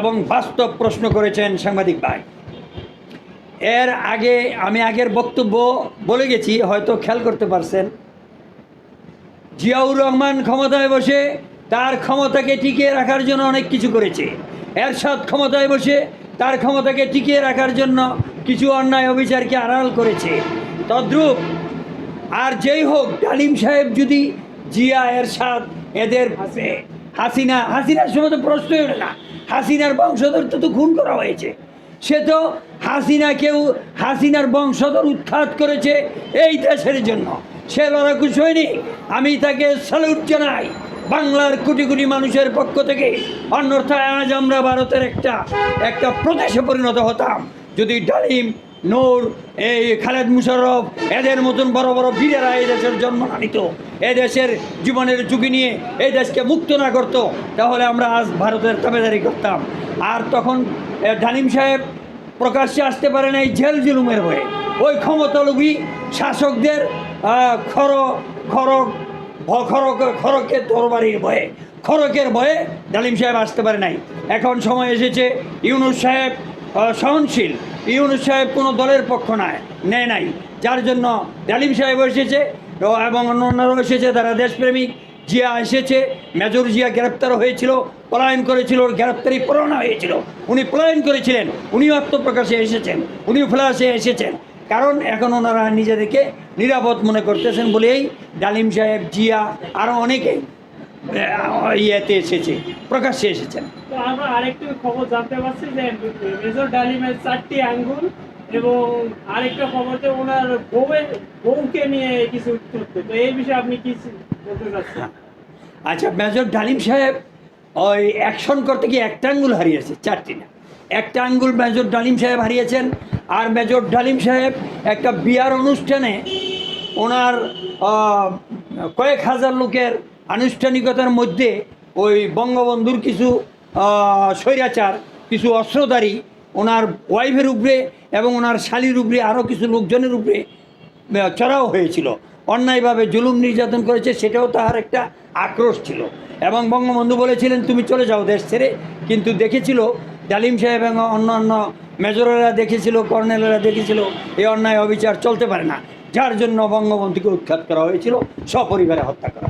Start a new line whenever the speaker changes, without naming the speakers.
এবং বাস্তব প্রশ্ন করেছেন সাংবাদিক ভাই। এর আগে আমি আগের বক্তব্য বলে গেছি, হয়তো খেয়াল করতে পারছেন। জিয়াউর রহমান ক্ষমতায় বসে তার ক্ষমতাকে টিকিয়ে রাখার জন্য অনেক কিছু করেছে। এরশাদ ক্ষমতায় বসে তার ক্ষমতাকে টিকিয়ে রাখার জন্য কিছু অন্যায় অবিচারকে আড়াল করেছে। তদ্রূপ আর যেই হোক, ডালিম সাহেব যদি জিয়া, এরশাদ এদের হাসিনা, হাসিনার সময় তো প্রশ্নই ওঠে না। হাসিনার বংশধর তো তো খুন করা হয়েছে। সে তো হাসিনা কেউ হাসিনার বংশধর উৎখাত করেছে এই দেশের জন্য। সে লড়াকু সৈনিক, আমি তাকে স্যালুট জানাই। বাংলার কোটি কোটি মানুষের পক্ষ থেকে। অন্যথায় আজ আমরা ভারতের একটা একটা প্রদেশে পরিণত হতাম। যদি ডালিম নূর, এই খালেদ মুশারফ এদের মতন বড় বড় বীরেরা এই দেশের জন্ম না নিত, এই দেশের জীবনের ঝুঁকি নিয়ে এই দেশকে মুক্ত না করতো, তাহলে আমরা আজ ভারতের তাবেদারি করতাম। আর তখন ডালিম সাহেব প্রকাশ্যে আসতে পারে এই জেল জুলুমের হয়ে ওই ক্ষমতালোভী শাসকদের খর খরক খরক খরকের তরবারির ভয়ে, খরকের ভয়ে ডালিম সাহেব আসতে পারে নাই। এখন সময় এসেছে ইউনুস সাহেব সহনশীল। ইউনুস সাহেব কোনো দলের পক্ষ নয়, নেয় নাই। যার জন্য ডালিম সাহেব এসেছে এবং অন্য অন্যরাও এসেছে তারা দেশপ্রেমিক। জিয়া এসেছে, মেজর জিয়া গ্রেপ্তার হয়েছিল, পলায়ন করেছিল, ওর গ্রেপ্তারি পরোয়ানা হয়েছিল। উনি পলায়ন করেছিলেন, উনিও আত্মপ্রকাশে এসেছেন, উনিও ফ্লাসে এসেছেন। কারণ এখন ওনারা নিজেদেরকে নিরাপদ মনে করতেছেন বলেই ডালিম সাহেব, জিয়া আরও অনেকেই ইয়েতে এসেছে প্রকাশ্যে এসেছেন।
তো আমরা আরেকটু খবর জানতে পারছি যে মেজর ডালিমের চারটি আঙ্গুল এবং আরেকটা খবর যে ওনার বউয়ের বউকে নিয়ে কিছু তো এই বিষয়ে আপনি কি বলতে চাচ্ছেন?
আচ্ছা মেজর ডালিম সাহেব ওই অ্যাকশন করতে গিয়ে একটা আঙ্গুল হারিয়েছে চারটি না। একটা আঙ্গুল মেজর ডালিম সাহেব হারিয়েছেন আর মেজর ডালিম সাহেব একটা বিয়ার অনুষ্ঠানে ওনার কয়েক হাজার লোকের আনুষ্ঠানিকতার মধ্যে ওই বঙ্গবন্ধুর কিছু স্বৈরাচার, কিছু অস্ত্রধারী, ওনার ওয়াইফের উপরে এবং ওনার শালির উপরে আরও কিছু লোকজনের উপরে চড়াও হয়েছিল। অন্যায়ভাবে জুলুম নির্যাতন করেছে, সেটাও তাহার একটা আক্রোশ ছিল। এবং বঙ্গবন্ধু বলেছিলেন, তুমি চলে যাও দেশ ছেড়ে। কিন্তু দেখেছিল, ডালিম সাহেব এবং অন্য অন্য মেজরেরা দেখেছিল, কর্নেলেরা দেখেছিল এই অন্যায় অবিচার চলতে পারে না। যার জন্য বঙ্গবন্ধুকে উৎখাত করা হয়েছিল, সপরিবারে হত্যা করা